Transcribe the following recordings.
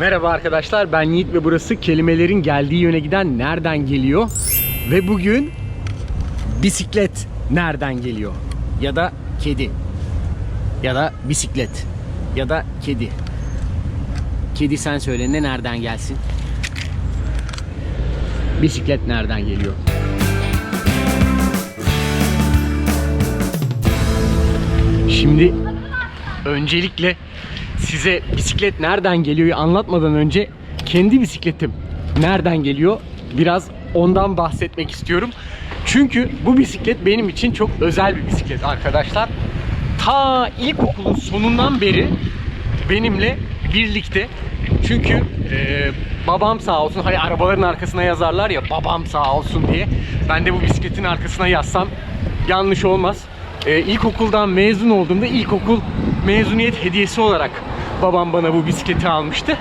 Merhaba arkadaşlar ben Yiğit ve burası kelimelerin geldiği yöne giden nereden geliyor? Ve bugün bisiklet nereden geliyor? Ya da kedi. Ya da bisiklet. Ya da kedi. Kedi sen söyle ne nereden gelsin? Bisiklet nereden geliyor? Şimdi öncelikle size bisiklet nereden geliyor anlatmadan önce kendi bisikletim nereden geliyor biraz ondan bahsetmek istiyorum. Çünkü bu bisiklet benim için çok özel bir bisiklet arkadaşlar. Ta ilkokulun sonundan beri benimle birlikte. Çünkü e, babam sağ olsun hani arabaların arkasına yazarlar ya babam sağ olsun diye. Ben de bu bisikletin arkasına yazsam yanlış olmaz. E, ilkokuldan mezun olduğumda ilkokul mezuniyet hediyesi olarak babam bana bu bisikleti almıştı.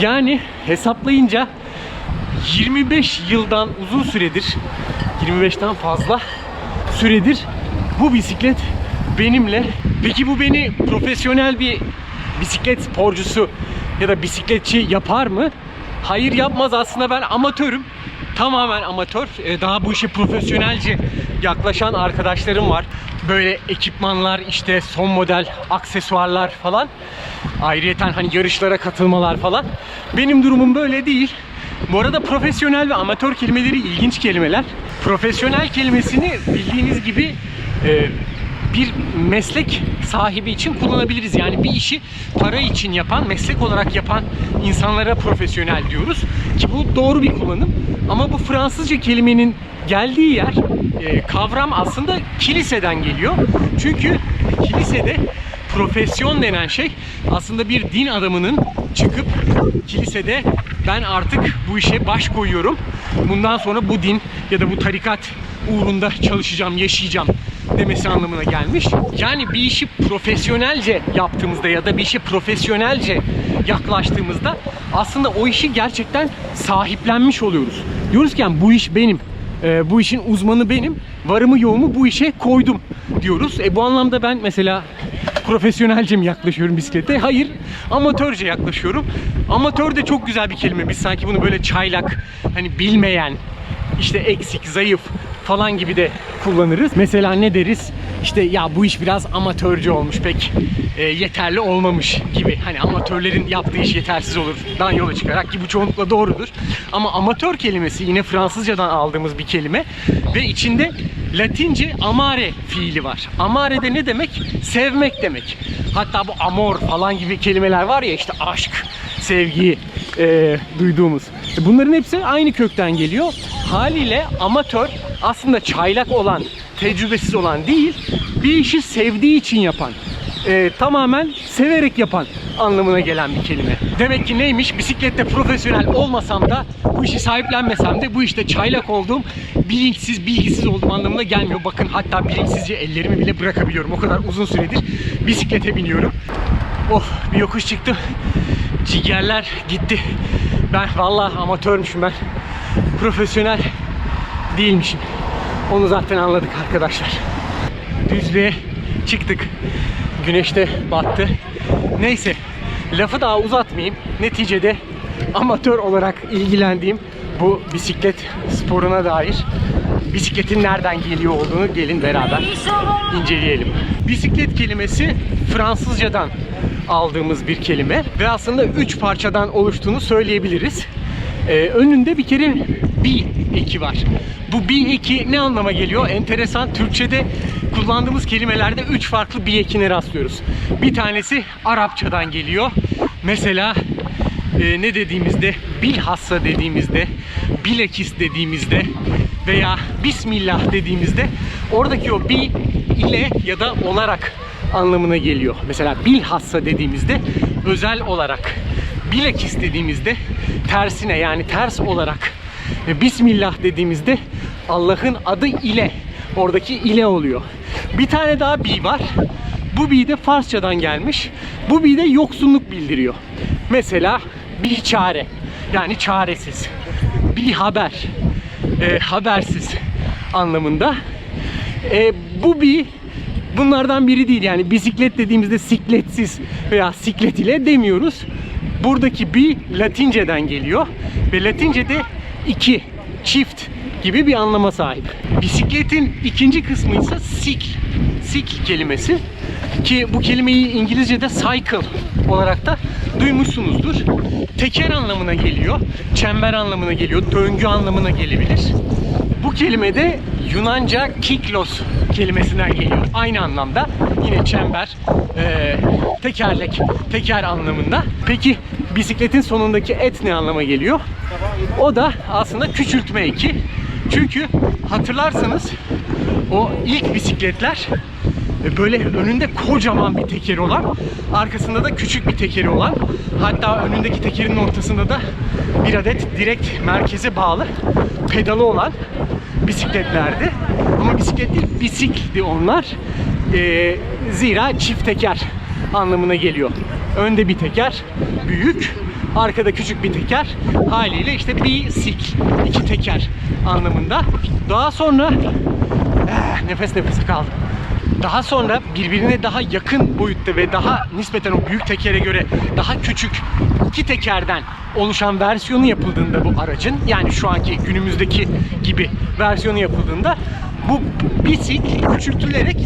Yani hesaplayınca 25 yıldan uzun süredir 25'ten fazla süredir bu bisiklet benimle. Peki bu beni profesyonel bir bisiklet sporcusu ya da bisikletçi yapar mı? Hayır yapmaz aslında ben amatörüm. Tamamen amatör. Ee, Daha bu işe profesyonelce yaklaşan arkadaşlarım var. Böyle ekipmanlar işte son model aksesuarlar falan. Ayrıyeten hani yarışlara katılmalar falan. Benim durumum böyle değil. Bu arada profesyonel ve amatör kelimeleri ilginç kelimeler. Profesyonel kelimesini bildiğiniz gibi e, bir meslek sahibi için kullanabiliriz. Yani bir işi para için yapan, meslek olarak yapan insanlara profesyonel diyoruz. Ki bu doğru bir kullanım. Ama bu Fransızca kelimenin geldiği yer, e, kavram aslında kiliseden geliyor. Çünkü kilisede profesyon denen şey aslında bir din adamının çıkıp kilisede ben artık bu işe baş koyuyorum. Bundan sonra bu din ya da bu tarikat uğrunda çalışacağım, yaşayacağım demesi anlamına gelmiş. Yani bir işi profesyonelce yaptığımızda ya da bir işe profesyonelce yaklaştığımızda aslında o işi gerçekten sahiplenmiş oluyoruz. Diyoruz ki yani bu iş benim. Ee, bu işin uzmanı benim. Varımı yoğumu bu işe koydum diyoruz. E bu anlamda ben mesela profesyonelce mi yaklaşıyorum bisiklete? Hayır. Amatörce yaklaşıyorum. Amatör de çok güzel bir kelime. Biz sanki bunu böyle çaylak, hani bilmeyen, işte eksik, zayıf falan gibi de kullanırız. Mesela ne deriz? İşte ya bu iş biraz amatörce olmuş pek e, yeterli olmamış gibi. Hani amatörlerin yaptığı iş yetersiz olur. Dan yola çıkarak ki bu çoğunlukla doğrudur. Ama amatör kelimesi yine Fransızcadan aldığımız bir kelime ve içinde Latince amare fiili var. Amare de ne demek? Sevmek demek. Hatta bu amor falan gibi kelimeler var ya işte aşk, sevgi e, duyduğumuz. Bunların hepsi aynı kökten geliyor. Haliyle amatör aslında çaylak olan, tecrübesiz olan değil, bir işi sevdiği için yapan, e, tamamen severek yapan anlamına gelen bir kelime. Demek ki neymiş? Bisiklette profesyonel olmasam da, bu işi sahiplenmesem de bu işte çaylak olduğum, bilinçsiz, bilgisiz olduğum anlamına gelmiyor. Bakın hatta bilinçsizce ellerimi bile bırakabiliyorum. O kadar uzun süredir bisiklete biniyorum. Oh bir yokuş çıktım. Cigerler gitti. Ben vallahi amatörmüşüm ben. Profesyonel değilmişim. Onu zaten anladık arkadaşlar. Düzlüğe çıktık. Güneş de battı. Neyse lafı daha uzatmayayım. Neticede amatör olarak ilgilendiğim bu bisiklet sporuna dair bisikletin nereden geliyor olduğunu gelin beraber inceleyelim. Bisiklet kelimesi Fransızcadan aldığımız bir kelime ve aslında üç parçadan oluştuğunu söyleyebiliriz. Ee, önünde bir kere bi eki var. Bu bi eki ne anlama geliyor? Enteresan. Türkçe'de kullandığımız kelimelerde üç farklı bi ekine rastlıyoruz. Bir tanesi Arapçadan geliyor. Mesela e, ne dediğimizde, bilhassa dediğimizde, bilekis dediğimizde veya bismillah dediğimizde oradaki o bi ile ya da olarak anlamına geliyor. Mesela bilhassa dediğimizde özel olarak, bilekis dediğimizde tersine yani ters olarak ve Bismillah dediğimizde Allah'ın adı ile oradaki ile oluyor. Bir tane daha bi var. Bu bi de Farsçadan gelmiş. Bu bi de yoksunluk bildiriyor. Mesela bir çare yani çaresiz. Bir haber e, habersiz anlamında. E, bu bir bunlardan biri değil yani bisiklet dediğimizde sikletsiz veya siklet ile demiyoruz. Buradaki bi Latinceden geliyor ve Latince'de iki, çift gibi bir anlama sahip. Bisikletin ikinci kısmı ise sikl. Sikl kelimesi ki bu kelimeyi İngilizce'de cycle olarak da duymuşsunuzdur. Teker anlamına geliyor, çember anlamına geliyor, döngü anlamına gelebilir. Bu kelime de Yunanca kiklos kelimesinden geliyor. Aynı anlamda yine çember, e, tekerlek, teker anlamında. Peki bisikletin sonundaki et ne anlama geliyor? O da aslında küçültme eki. Çünkü hatırlarsanız o ilk bisikletler böyle önünde kocaman bir tekeri olan, arkasında da küçük bir tekeri olan, hatta önündeki tekerin ortasında da bir adet direkt merkeze bağlı pedalı olan bisikletlerdi. Ama bisiklet değil, bisikti onlar. E, zira çift teker anlamına geliyor. Önde bir teker, büyük, arkada küçük bir teker. Haliyle işte bisikl, iki teker anlamında. Daha sonra eh, nefes nefese kaldım. Daha sonra birbirine daha yakın boyutta ve daha nispeten o büyük tekere göre daha küçük iki tekerden oluşan versiyonu yapıldığında bu aracın yani şu anki günümüzdeki gibi versiyonu yapıldığında bu bisikl küçültülerek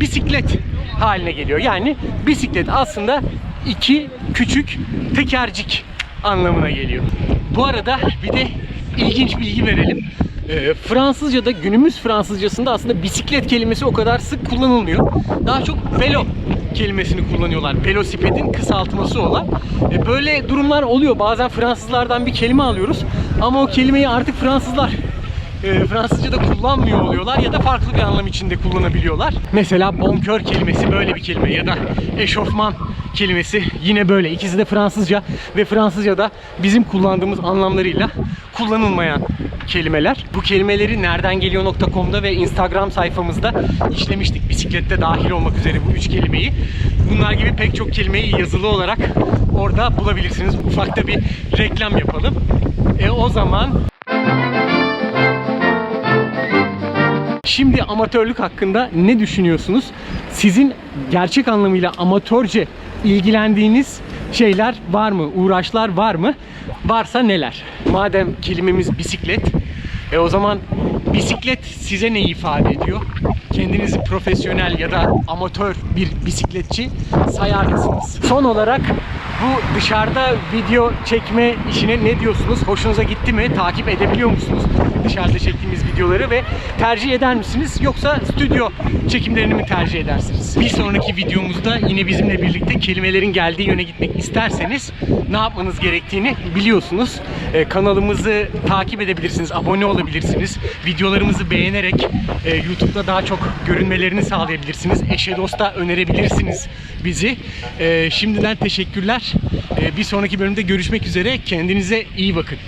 bisiklet haline geliyor. Yani bisiklet aslında iki küçük tekercik anlamına geliyor. Bu arada bir de ilginç bilgi verelim. Ee, Fransızca'da günümüz Fransızcasında aslında bisiklet kelimesi o kadar sık kullanılmıyor. Daha çok velo kelimesini kullanıyorlar. Velosipedin kısaltması olan. E, böyle durumlar oluyor. Bazen Fransızlardan bir kelime alıyoruz ama o kelimeyi artık Fransızlar e, Fransızca'da kullanmıyor oluyorlar ya da farklı bir anlam içinde kullanabiliyorlar. Mesela bonkör kelimesi böyle bir kelime ya da eşofman kelimesi yine böyle. İkisi de Fransızca ve Fransızca'da bizim kullandığımız anlamlarıyla kullanılmayan kelimeler. Bu kelimeleri nereden geliyor.com'da ve Instagram sayfamızda işlemiştik. Bisiklette dahil olmak üzere bu üç kelimeyi. Bunlar gibi pek çok kelimeyi yazılı olarak orada bulabilirsiniz. Ufakta bir reklam yapalım. E o zaman Şimdi amatörlük hakkında ne düşünüyorsunuz? Sizin gerçek anlamıyla amatörce ilgilendiğiniz şeyler var mı? Uğraşlar var mı? Varsa neler? Madem kelimemiz bisiklet, e o zaman bisiklet size ne ifade ediyor? Kendinizi profesyonel ya da amatör bir bisikletçi sayar mısınız? Son olarak bu dışarıda video çekme işine ne diyorsunuz? Hoşunuza gitti mi? Takip edebiliyor musunuz dışarıda çektiğimiz videoları ve tercih eder misiniz? Yoksa stüdyo çekimlerini mi tercih edersiniz? Bir sonraki videomuzda yine bizimle birlikte kelimelerin geldiği yöne gitmek isterseniz ne yapmanız gerektiğini biliyorsunuz. Ee, kanalımızı takip edebilirsiniz, abone olabilirsiniz. Videolarımızı beğenerek e, YouTube'da daha çok görünmelerini sağlayabilirsiniz. Eşe dosta önerebilirsiniz bizi. Ee, şimdiden teşekkürler. Ee, bir sonraki bölümde görüşmek üzere. Kendinize iyi bakın.